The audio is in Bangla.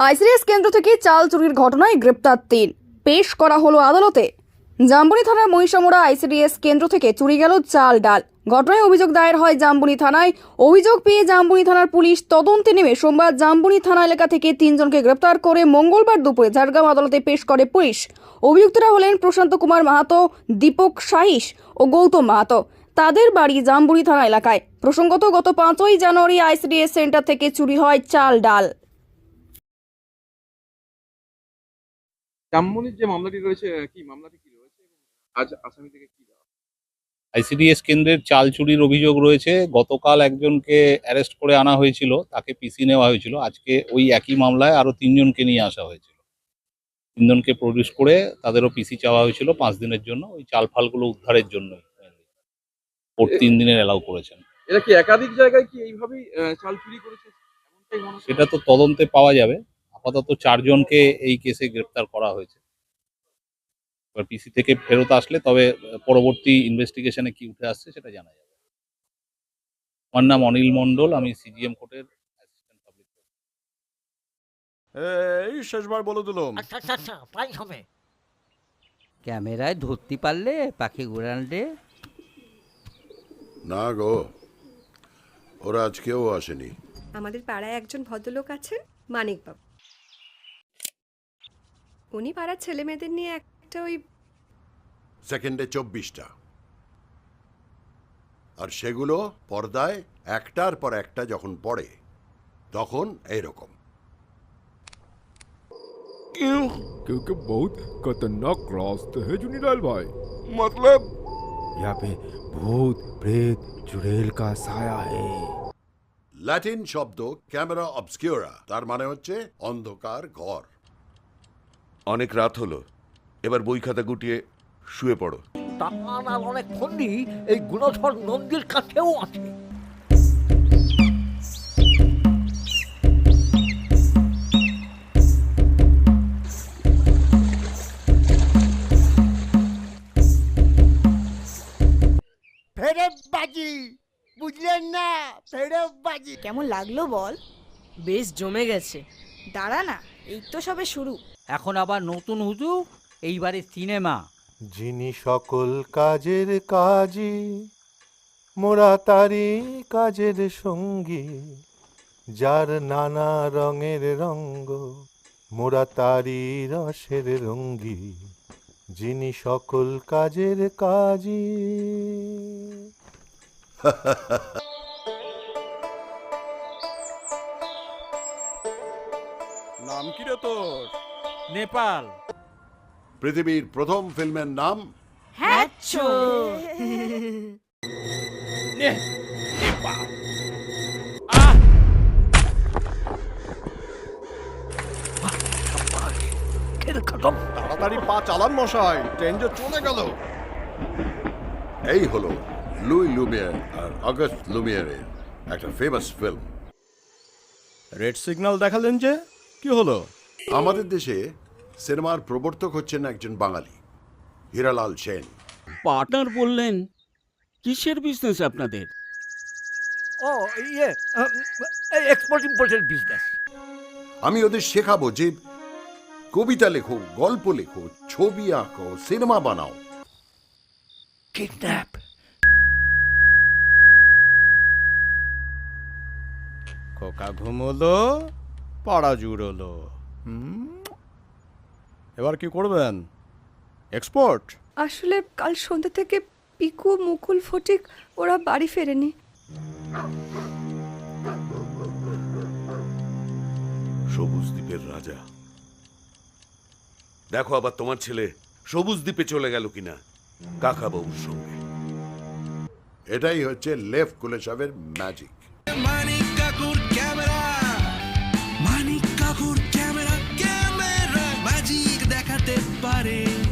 আইসিডিএস কেন্দ্র থেকে চাল চুরির ঘটনায় গ্রেপ্তার তিন। পেশ করা হলো আদালতে। জাম্বনি থানার মহিষামুড়া আইসিডিএস কেন্দ্র থেকে চুরি গেল চাল ডাল। ঘটনায় অভিযোগ দায়ের হয় জাম্বনি থানায়। অভিযোগ পেয়ে জাম্বনি থানার পুলিশ তদন্তে নেমে সোমবার জাম্বনি থানা এলাকা থেকে তিনজনকে গ্রেপ্তার করে মঙ্গলবার দুপুরে ঝাড়গ্রাম আদালতে পেশ করে পুলিশ। অভিযুক্তরা হলেন প্রশান্ত কুমার মাহাতো, দীপক সাহিস ও গৌতম মাহাতো। তাদের বাড়ি জাম্বুরি থানা এলাকায়। প্রসঙ্গত গত পাঁচই জানুয়ারি আইসিডিএস সেন্টার থেকে চুরি হয় চাল ডাল। জামমনির যে মামলাটি রয়েছে কি মামলাটি কি রয়েছে আজ আসামি থেকে কি আইসিডিএস কেন্দ্রের চাল চুরির অভিযোগ রয়েছে। গতকাল একজনকে অ্যারেস্ট করে আনা হয়েছিল তাকে পিসি নেওয়া হয়েছিল। আজকে ওই একই মামলায় আরও তিনজনকে নিয়ে আসা হয়েছিল। তিনজনকে প্রডিউস করে তাদেরও পিসি চাওয়া হয়েছিল পাঁচ দিনের জন্য। ওই চাল ফালগুলো উদ্ধারের জন্য কোর্ট তিন দিনের অ্যালাউ করেছেন। এটা কি একাধিক জায়গায় কি এইভাবেই চাল চুরি করেছে? সেটা তো তদন্তে পাওয়া যাবে। আপাতত চারজনকে এই কেসে গ্রেপ্তার করা হয়েছে। এবার পিসি থেকে ফেরত আসলে তবে পরবর্তী ইনভেস্টিগেশনে কি উঠে আসছে সেটা জানা যাবে। আমার নাম অনিল মণ্ডল আমি সিজিএম কোর্টের অ্যাসিস্ট্যান্ট পাবলিক এই শেষবার বলে দিলাম। আচ্ছা আচ্ছা আচ্ছা তাই হবে। ক্যামেরায় ধরতে পারলে পাখি ঘোরানলে না গো ওরা আজকেও আসেনি। আমাদের পাড়ায় একজন ভদ্রলোক আছেন মানিকবাবু। উনি পাড়ার ছেলে মেয়েদের নিয়ে একটা ওই সেকেন্ডে চব্বিশটা আর সেগুলো পর্দায় একটার পর একটা যখন পড়ে তখন এইরকম क्योंकि बहुत खतरनाक रास्ते है जुनीलाल भाई मतलब यहाँ पे भूत प्रेत चुड़ैल का साया है ল্যাটিন শব্দ ক্যামেরা অবস্কিউরা তার মানে হচ্ছে অন্ধকার ঘর অনেক রাত হলো। এবার বই খাতা গুটিয়ে শুয়ে পড়ো। তার আর অনেক ফন্ডি এই গুণধর নন্দীর কাছেও আছে। ফেরে বাজি বুঝলেন না? ফেরে বাজি কেমন লাগল বল? বেশ জমে গেছে। দাঁড়া না এই তো সবে শুরু। এখন আবার নতুন হুজুক এইবারে সিনেমা। যিনি সকল কাজের কাজী মোরা তারি কাজের সঙ্গী। যার নানা রঙের রঙ্গ মোরা তারি রসের রঙ্গী। যিনি সকল কাজের কাজী। নাম কি রে তোর? নেপাল। পৃথিবীর প্রথম ফিল্মের নাম? হ্যাঁ তাড়াতাড়ি পা চালান মশাই ট্রেন যে চলে গেল। এই হলো লুই লুমিয়ার আর অগস্ট লুমিয়ারের একটা ফেমাস ফিল্ম রেড সিগন্যাল দেখালেন যে? কি হলো? আমাদের দেশে সিনেমার প্রবর্তক হচ্ছেন একজন বাঙালি হীরালাল সেন। পার্টনার বললেন কিসের বিজনেস আপনাদের? ও ইয়ে এক্সপোর্ট ইম্পোর্টের বিজনেস আমি ওদের শেখাবো যে কবিতা লেখো গল্প লেখো ছবি আঁকো সিনেমা বানাও। কিডন্যাপ খোকা ঘুমোলো পাড়া জুড়োলো? এবার কি করবেন? এক্সপোর্ট আসলে কাল সন্ধ্যা থেকে পিকু মুকুল ফটিক ওরা বাড়ি ফেরেনি। সবুজ দ্বীপের রাজা। দেখো আবার তোমার ছেলে সবুজ দ্বীপে চলে গেল কিনা? কাকা বাবুর সঙ্গে। এটাই হচ্ছে লেফ কুলেশাবের ম্যাজিক মানিক কাকুর ক্যামেরা। মানিক কাকুর ম্যাজিক দেখাতে